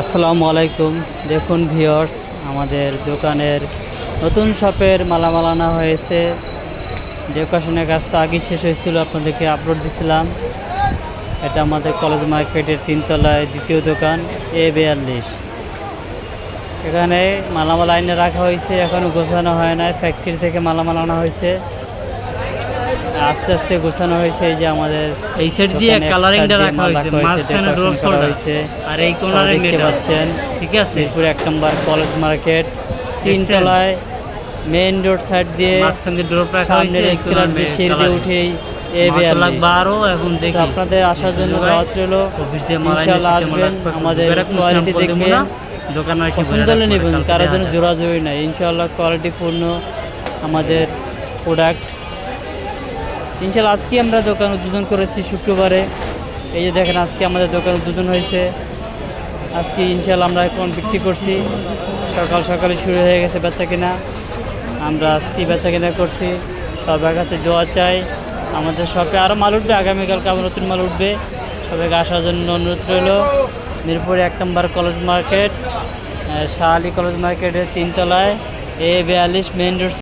আসসালামু আলাইকুম। দেখুন ভিওর্স আমাদের দোকানের নতুন শপের মালামাল আনা হয়েছে। ডেকোরেশনের কাজ তো আগেই শেষ হয়েছিল, আপনাদেরকে আপলোড দিছিলাম। এটা আমাদের কলেজ মার্কেটের তিনতলায় দ্বিতীয় দোকান এ বিয়াল্লিশ। এখানে মালামাল আইনে রাখা হয়েছে এখনও গোছানো হয় না ফ্যাক্টরি থেকে মালামাল আনা হয়েছে। আস্তে আস্তে গোছানো হয়েছে এই যে আমাদের এই সেট দিয়ে কালারিংটা রাখা হয়েছে মাঝখানে ড্রপ করা হয়েছে। আর এই কোনারে দেখতে পাচ্ছেন ঠিক আছে। মিরপুর এক নম্বর কলেজ মার্কেট তিন তলায় মেইন রোড সাইড দিয়ে মাঝখান ড্রপ রাখা হয়েছে স্ক্রার দিয়ে সিঁড়ি দিয়ে উঠেই এখন দেখি। আপনাদের আসার জন্য দাওয়াত রইল। ইনশাআল্লাহ আসবেন আমাদের কোয়ালিটি দেখবেন দোকান পছন্দ হলে নেবেন কারোর জন্য। জোরাজোরি নাই। ইনশাআল্লাহ কোয়ালিটি পূর্ণ আমাদের প্রোডাক্ট ইনশাআল্লাহ আজকে আমরা দোকান উদ্বোধন করেছি শুক্রবারে। এই যে দেখেন আজকে আমাদের দোকান উদ্বোধন হয়েছে। আজকে ইনশাআল্লাহ আমরা এখন বিক্রি করছি। সকাল সকালে শুরু হয়ে গেছে বেচা কিনা। আমরা আজকে বেচা কিনা করছি। সবার কাছে দোয়া চাই। আমাদের শপে আরও মাল উঠবে। আগামীকালকে আবার নতুন মাল উঠবে। সবাইকে আসার জন্য অনুরোধ রইল। মিরপুরে এক নম্বর college market Shah Ali college মার্কেটের তিনতলায়, এ বিয়াল্লিশ মেন রোড